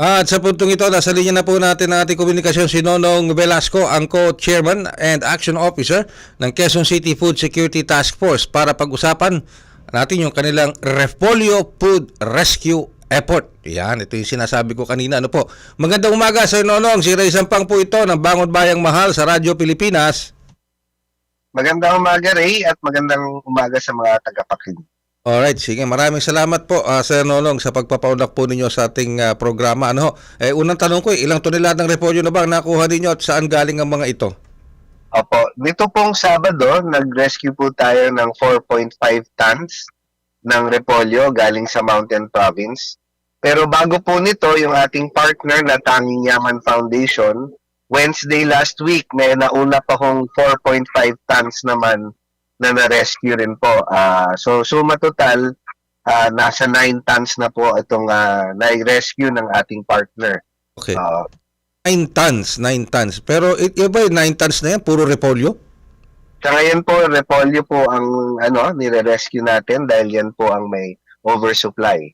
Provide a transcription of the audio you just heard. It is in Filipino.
At sa puntong ito, nasa linya na po natin ang ating komunikasyon si Nonong Velasco, ang co-chairman and action officer ng Quezon City Food Security Task Force para pag-usapan natin yung kanilang Refpolio Food Rescue Effort. Yan, ito yung sinasabi ko kanina. Ano po? Magandang umaga, Sir Nonong. Si Ray Sampang po ito ng Bangon Bayang Mahal sa Radyo Pilipinas. Magandang umaga, Ray, at magandang umaga sa mga tagapakinig. Alright, sige. Maraming salamat po, ah, Sir Nonong, sa pagpapaunlak po ninyo sa ating ah, programa. Ano? Eh, unang tanong ko, eh, ilang toneladang repolyo na ba ang nakuha ninyo at saan galing ang mga ito? Opo, nito pong Sabado, nag-rescue po tayo ng 4.5 tons ng repolyo galing sa Mountain Province. Pero bago po nito, yung ating partner na Tanging Yaman Foundation, Wednesday last week, may nauna pa kong 4.5 tons naman na na-rescue rin po. Ah, so, suma total, ah, nasa 9 tons na po itong ah, na-rescue ng ating partner. Okay. Ah, 9 tons, 9 tons. Pero iba yung 9 tons na yan, puro repolyo? Sa ngayon po, repolyo po ang ano, nire-rescue natin dahil yan po ang may oversupply.